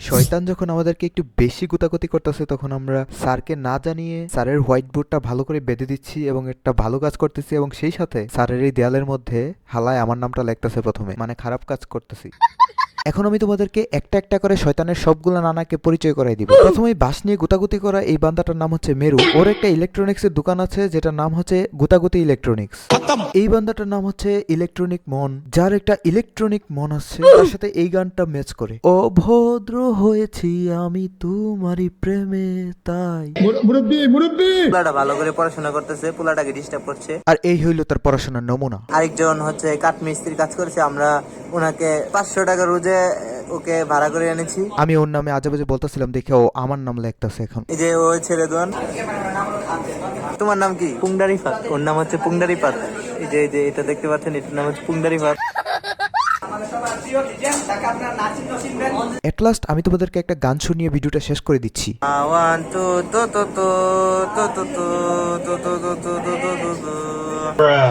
শয়তান যখন আমাদেরকে একটু বেশি গুতাগুতি করতেছে, তখন আমরা স্যারকে না জানিয়ে স্যারের হোয়াইট বোর্ডটা ভালো করে বেঁধে দিচ্ছি এবং একটা ভালো কাজ করতেছি এবং সেই সাথে স্যারের এই দেয়ালের মধ্যে হালায় আমার নামটা লেখতেছে প্রথমে। মানে খারাপ কাজ করতেছি। এখন আমি তোমাদেরকে একটা একটা করে শয়তানের সবগুলো নানাকে পরিচয় করাই দিব। প্রথমে বাস নিয়ে গুতাগুতি করা এই বান্দাটার নাম হচ্ছে মেরু। ওর একটা ইলেকট্রনিক্স এর দোকান আছে যেটার নাম হচ্ছে গুতাগুতি ইলেকট্রনিক্স এই বান্দাটার নাম হচ্ছে ইলেকট্রনিক মন। যার একটা ইলেকট্রনিক মন আছে তার সাথে এই গানটা ম্যাচ করে। অভদ্র হয়েছি আমি তোমারই প্রেমে তাই পোলাটা ভালো করে পড়াশোনা করতেছে পোলাটাকে ডিস্টার্ব করছে। আর এই হইল তার পড়াশোনার নমুনা। আরেকজন হচ্ছে কাঠমিস্ত্রির কাজ করেছে আমরা ওনাকে পাঁচশো টাকা রোজে ওকে ভাড়া করে এনেছি আমি ওর নামে আজে বাজে বলতেছিলাম দেখে ও আমার নাম লেখতেছে এখন এই যে ও ছেলে দোয়ান তোমার নাম কি পুংডারি ফাত ওর নাম হচ্ছে পুংডারি পাত এই যে এই যে এটা দেখতে পাচ্ছেন এটার নাম হচ্ছে পুংডারি ফাত এট লাস্ট আমি তোমাদেরকে একটা গান শুনিয়ে ভিডিওটা শেষ করে দিচ্ছি ওয়ান টু তো তো তো তো তো তো তো তো তো তো তো তো